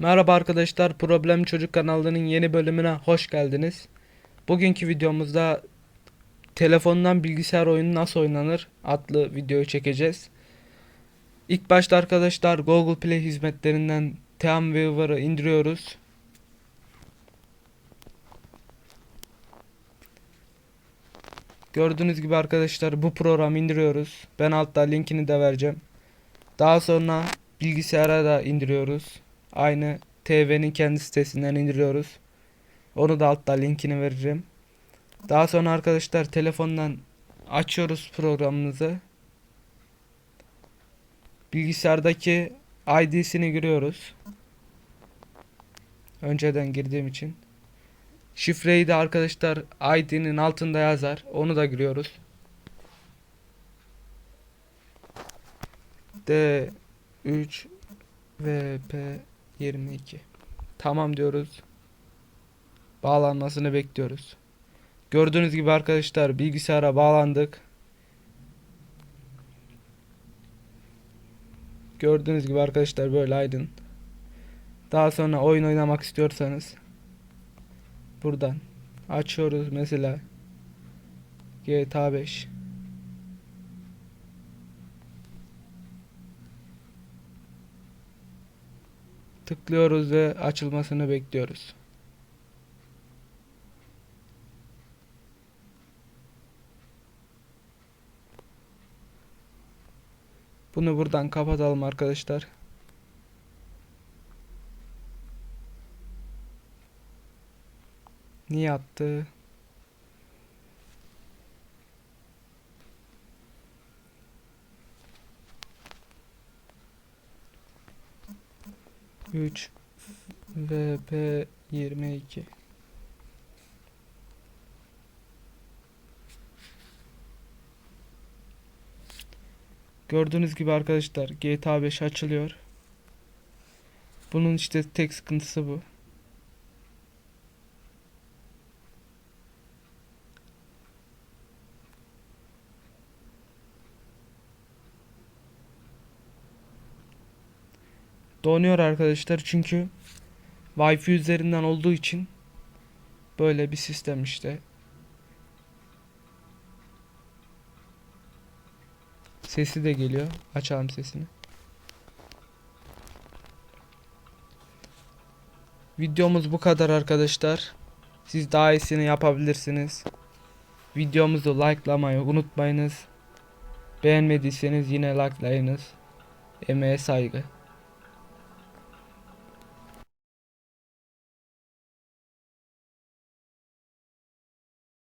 Merhaba arkadaşlar, Problem Çocuk kanalının yeni bölümüne hoş geldiniz. Bugünkü videomuzda telefondan bilgisayar oyunu nasıl oynanır adlı videoyu çekeceğiz. İlk başta arkadaşlar Google Play hizmetlerinden TeamViewer'ı indiriyoruz. Gördüğünüz gibi arkadaşlar bu programı indiriyoruz. Ben altta linkini de vereceğim. Daha sonra bilgisayara da indiriyoruz. Aynı TV'nin kendi sitesinden indiriyoruz. Onu da altta linkini vereceğim. Daha sonra arkadaşlar telefondan açıyoruz programımızı. Bilgisayardaki ID'sini giriyoruz. Önceden girdiğim için. Şifreyi de arkadaşlar ID'nin altında yazar. Onu da giriyoruz. D 3 VP 22 Tamam diyoruz. Bağlanmasını bekliyoruz. Gördüğünüz gibi arkadaşlar bilgisayara bağlandık. Gördüğünüz gibi arkadaşlar böyle aydın. Daha sonra oyun oynamak istiyorsanız buradan açıyoruz mesela GTA 5 tıklıyoruz ve açılmasını bekliyoruz. Bunu buradan kapatalım arkadaşlar. Niye attı? Üç VP 22 Gördüğünüz gibi arkadaşlar GTA 5 açılıyor. Bunun işte tek sıkıntısı bu. Donuyor arkadaşlar çünkü Wi-Fi üzerinden olduğu için böyle bir sistem işte. Sesi de geliyor. Açalım sesini. Videomuz bu kadar arkadaşlar. Siz daha iyisini yapabilirsiniz. Videomuzu likelamayı unutmayınız. Beğenmediyseniz yine likelayınız. Emeğe saygı.